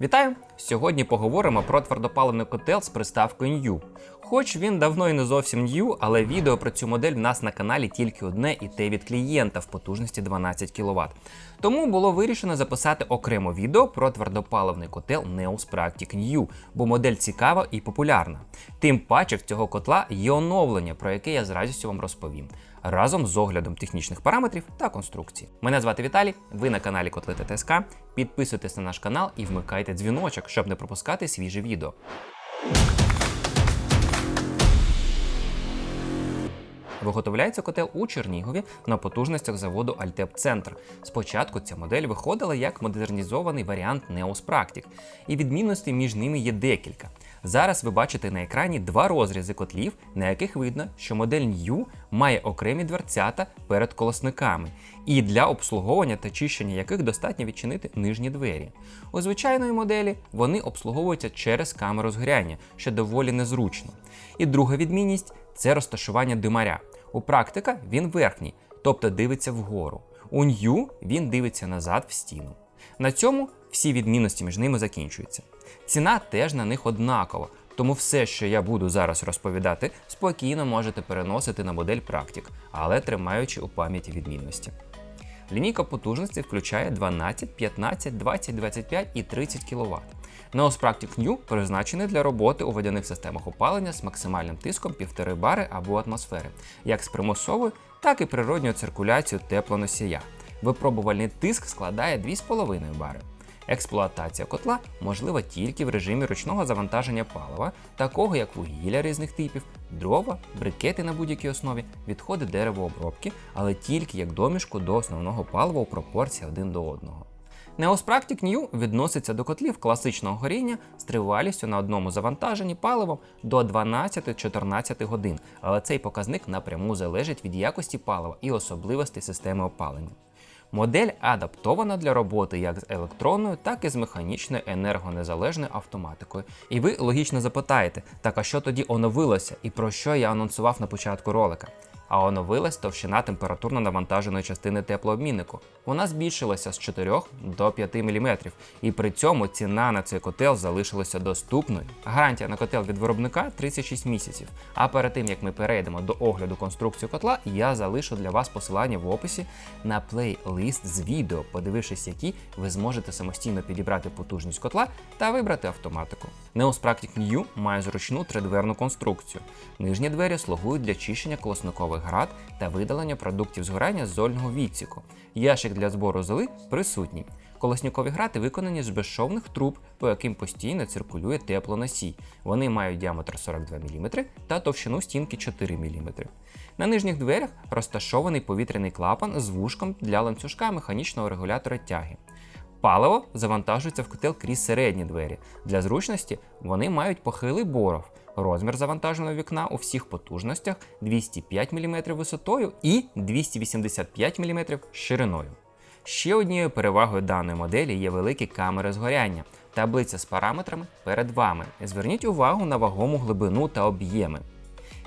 Вітаю! Сьогодні поговоримо про твердопаливний котел з приставкою New. Хоч він давно і не зовсім New, але відео про цю модель в нас на каналі тільки одне і те від клієнта в потужності 12 кВт. Тому було вирішено записати окремо відео про твердопаливний котел Neos Practic New, бо модель цікава і популярна. Тим паче в цього котла є оновлення, про яке я з радістю вам розповім. Разом з оглядом технічних параметрів та конструкції. Мене звати Віталій, ви на каналі Котли ТСК. Підписуйтесь на наш канал і вмикайте дзвіночок, щоб не пропускати свіже відео. Виготовляється котел у Чернігові на потужностях заводу Альтеп Центр. Спочатку ця модель виходила як модернізований варіант Neos Practic, і відмінностей між ними є декілька. Зараз ви бачите на екрані два розрізи котлів, на яких видно, що модель New має окремі дверцята перед колосниками, і для обслуговування та чищення яких достатньо відчинити нижні двері. У звичайної моделі вони обслуговуються через камеру згоряння, що доволі незручно. І друга відмінність це розташування димаря. У практика він верхній, тобто дивиться вгору. У New він дивиться назад в стіну. На цьому всі відмінності між ними закінчуються. Ціна теж на них однакова, тому все, що я буду зараз розповідати, спокійно можете переносити на модель Practic, але тримаючи у пам'яті відмінності. Лінійка потужності включає 12, 15, 20, 25 і 30 кВт. Neos Practic New призначений для роботи у водяних системах опалення з максимальним тиском 1,5 бари або атмосфери, як з примусовою, так і природньою циркуляцією теплоносія. Випробувальний тиск складає 2,5 бари. Експлуатація котла можлива тільки в режимі ручного завантаження палива, такого як вугілля різних типів, дрова, брикети на будь-якій основі, відходи деревообробки, але тільки як домішку до основного палива у пропорції один до одного. Neos Practic New відноситься до котлів класичного горіння з тривалістю на одному завантаженні паливом до 12-14 годин, але цей показник напряму залежить від якості палива і особливостей системи опалення. Модель адаптована для роботи як з електронною, так і з механічною енергонезалежною автоматикою. І ви логічно запитаєте, так а що тоді оновилося і про що я анонсував на початку ролика? А оновилась товщина температурно навантаженої частини теплообміннику. Вона збільшилася з 4 до 5 мм, і при цьому ціна на цей котел залишилася доступною. Гарантія на котел від виробника 36 місяців. А перед тим як ми перейдемо до огляду конструкції котла, я залишу для вас посилання в описі на плейлист з відео, подивившись, які ви зможете самостійно підібрати потужність котла та вибрати автоматику. Neos Practic New має зручну тридверну конструкцію. Нижні двері слугують для чищення колосникових град та видалення продуктів згорання з зольного відсіку. Ящик для збору золи присутній. Колоснікові грати виконані з безшовних труб, по яким постійно циркулює теплоносій. Вони мають діаметр 42 мм та товщину стінки 4 мм. На нижніх дверях розташований повітряний клапан з вушком для ланцюжка механічного регулятора тяги. Паливо завантажується в котел крізь середні двері. Для зручності вони мають похилий боров. Розмір завантаженого вікна у всіх потужностях 205 мм висотою і 285 мм шириною. Ще однією перевагою даної моделі є великі камери згоряння, таблиця з параметрами перед вами. Зверніть увагу на вагому глибину та об'єми.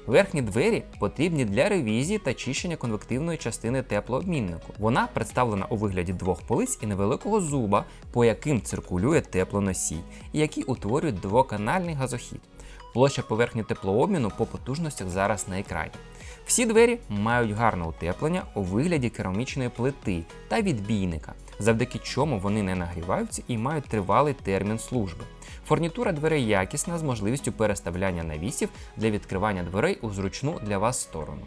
Верхні двері потрібні для ревізії та чищення конвективної частини теплообміннику. Вона представлена у вигляді двох полиць і невеликого зуба, по яким циркулює теплоносій, і які утворюють двоканальний газохід. Площа поверхні теплообміну по потужностях зараз на екрані. Всі двері мають гарне утеплення у вигляді керамічної плити та відбійника, завдяки чому вони не нагріваються і мають тривалий термін служби. Фурнітура дверей якісна з можливістю переставляння навісів для відкривання дверей у зручну для вас сторону.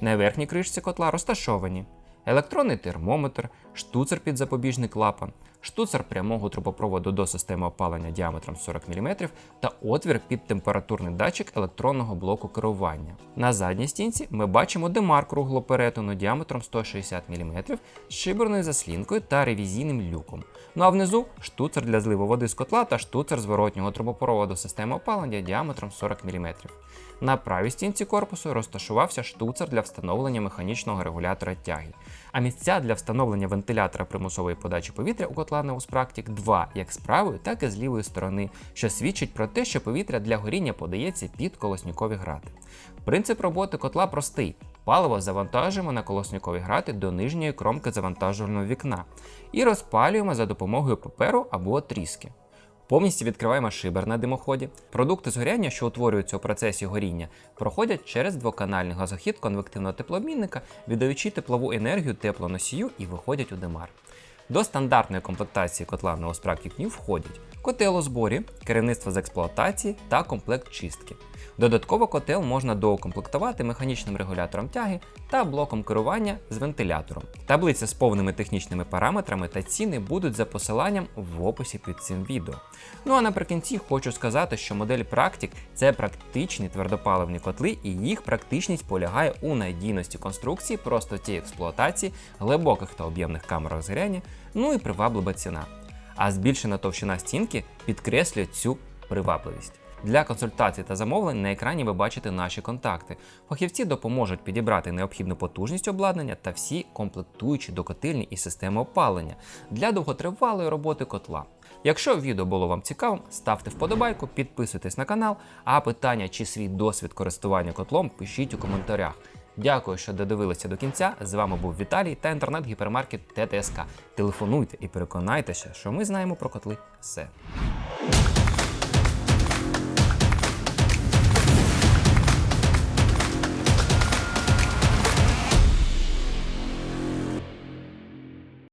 На верхній кришці котла розташовані електронний термометр, штуцер під запобіжний клапан, штуцер прямого трубопроводу до системи опалення діаметром 40 мм та отвір під температурний датчик електронного блоку керування. На задній стінці ми бачимо демар круглоперетину діаметром 160 мм з шиберною заслінкою та ревізійним люком. Ну а внизу штуцер для зливу води з котла та штуцер зворотнього трубопроводу системи опалення діаметром 40 мм. На правій стінці корпусу розташувався штуцер для встановлення механічного регулятора тяги. А місця для встановлення вентилятора примусової подачі повітря у котла Neos Practic 2 як з правої, так і з лівої сторони, що свідчить про те, що повітря для горіння подається під колоснікові грати. Принцип роботи котла простий. Паливо завантажуємо на колоснікові грати до нижньої кромки завантажувального вікна і розпалюємо за допомогою паперу або тріски. Повністю відкриваємо шибер на димоході. Продукти згоряння, що утворюються у процесі горіння, проходять через двоканальний газохід конвективного теплообмінника, віддаючи теплову енергію теплоносію і виходять у димар. До стандартної комплектації котла Neospractic New входять котел у зборі, керівництво з експлуатації та комплект чистки. Додатково котел можна доукомплектувати механічним регулятором тяги та блоком керування з вентилятором. Таблиця з повними технічними параметрами та ціни будуть за посиланням в описі під цим відео. Ну а наприкінці хочу сказати, що модель Practic – це практичні твердопаливні котли, і їх практичність полягає у надійності конструкції, простоті експлуатації, глибоких та об'ємних камерах згоряння, ну і приваблива ціна. А збільшена товщина стінки підкреслює цю привабливість. Для консультацій та замовлень на екрані ви бачите наші контакти. Фахівці допоможуть підібрати необхідну потужність обладнання та всі комплектуючі до котельні і системи опалення для довготривалої роботи котла. Якщо відео було вам цікавим, ставте вподобайку, підписуйтесь на канал, а питання чи свій досвід користування котлом пишіть у коментарях. Дякую, що додивилися до кінця. З вами був Віталій та інтернет-гіпермаркет ТТСК. Телефонуйте і переконайтеся, що ми знаємо про котли все.